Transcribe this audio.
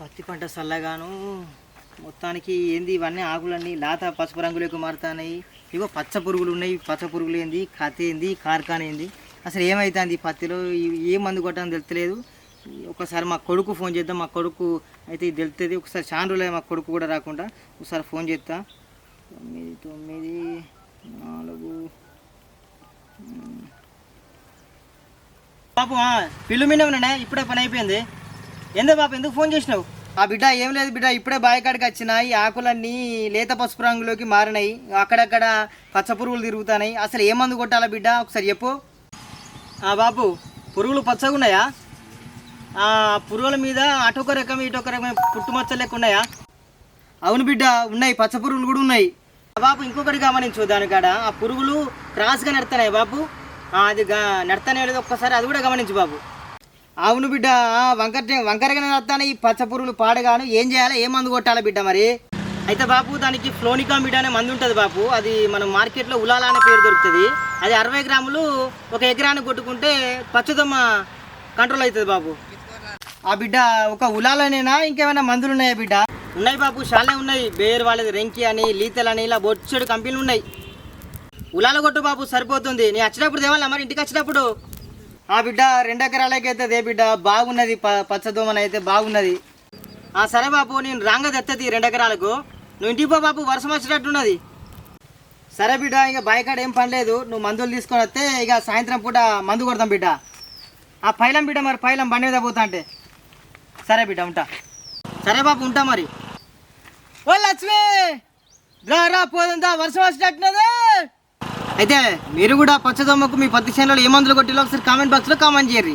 పత్తి పంట చల్లగాను మొత్తానికి ఏంది ఇవన్నీ ఆకులన్నీ లాత పసుపు రంగులోకి మారుతున్నాయి ఇగో పచ్చ పురుగులు ఉన్నాయి పచ్చ పురుగులు ఏంది కథ ఏంది కార్ఖాన ఏంది. అసలు ఏమవుతుంది పత్తిలో? ఏ మందు కొట్టాలని తెలుస్తలేదు ఒకసారి మా కొడుకు ఫోన్ చేద్దాం మా కొడుకు అయితే ఇది తెలుస్తుంది ఒకసారి చాండ్రులే మా కొడుకు కూడా రాకుండా ఒకసారి ఫోన్ చేస్తా. తొమ్మిది తొమ్మిది నాలుగు పాపం పిల్లు మీద ఉన్నానే ఇప్పుడే పని అయిపోయింది. ఎందుకు బాబు ఎందుకు ఫోన్ చేసినావు? ఆ బిడ్డ ఏం లేదు బిడ్డ ఇప్పుడే బాయకాడికి వచ్చినాయి ఈ ఆకులన్నీ లేత పసుపు రంగులోకి మారినాయి అక్కడక్కడ పచ్చ పురుగులు తిరుగుతున్నాయి. అసలు ఏ మందు కొట్టాలా బిడ్డ? ఒకసారి చెప్పు. ఆ బాబు పురుగులు పచ్చగా ఉన్నాయా? ఆ పురుగుల మీద అటొక రకం ఇటొక రకం పుట్టుమచ్చలు లెక్క ఉన్నాయా? అవును బిడ్డ ఉన్నాయి. పచ్చ పురుగులు కూడా ఉన్నాయి. ఆ బాబు ఇంకొకటి గమనించు దానికాడ. ఆ పురుగులు క్రాస్గా నడుతున్నాయి బాబు? అది గా- నడతానే లేదు ఒక్కసారి అది కూడా గమనించు బాబు. అవును బిడ్డ వంకర వంకరగానే వస్తాను ఈ పచ్చ పురుగులు పాడగాను ఏం చేయాలి ఏ మందు కొట్టాలి బిడ్డ మరి? అయితే బాపు దానికి ఫ్లోనికా అనే మందు ఉంటుంది బాపు. అది మనం మార్కెట్లో ఉలాల అనే పేరు దొరుకుతుంది. అది అరవై గ్రాములు ఒక ఎకరాన్ని కొట్టుకుంటే పచ్చదమ్మ కంట్రోల్ అవుతుంది బాబు ఆ బిడ్డ ఒక ఉలాలనేనా ఇంకేమైనా మందులు ఉన్నాయా బిడ్డ? ఉన్నాయి బాపు చాలా ఉన్నాయి. బేర్ వాళ్ళది రెంకి అని లీతల్ అని ఇలా బొచ్చడు కంపెనీలు ఉన్నాయి. ఉలాల కొట్టు బాబు సరిపోతుంది. నేను వచ్చినప్పుడు దేవాలా మరి? ఇంటికి వచ్చినప్పుడు? ఆ బిడ్డ రెండు ఎకరాలకైతే బిడ్డ బాగున్నది ప అయితే బాగున్నది. ఆ సరే బాబు నేను రాంగ తెత్తది రెండు ఎకరాలకు నువ్వు ఇంటికి పో బాబు వర్షం వచ్చేటట్టున్నది. సరే బిడ్డ ఇక బయకాడ ఏం పనిలేదు నువ్వు మందులు తీసుకొని వస్తే ఇక సాయంత్రం పూట మందు కొడతాం బిడ్డ. ఆ పైలం బిడ్డ మరి పైలం బండి మీద పోతా అంటే. సరే బిడ్డ ఉంటా. సరే బాబు ఉంటా మరి. ఓ లక్ష్మి! రా రా పోదంతా వర్షం వచ్చినట్టున్నది అయితే మీరు కూడా పచ్చదమ్మకు మీ పత్తి చేనులో ఏ మందులు కొట్టిలో ఒకసారి కామెంట్ బాక్స్లో కామెంట్ చేయరు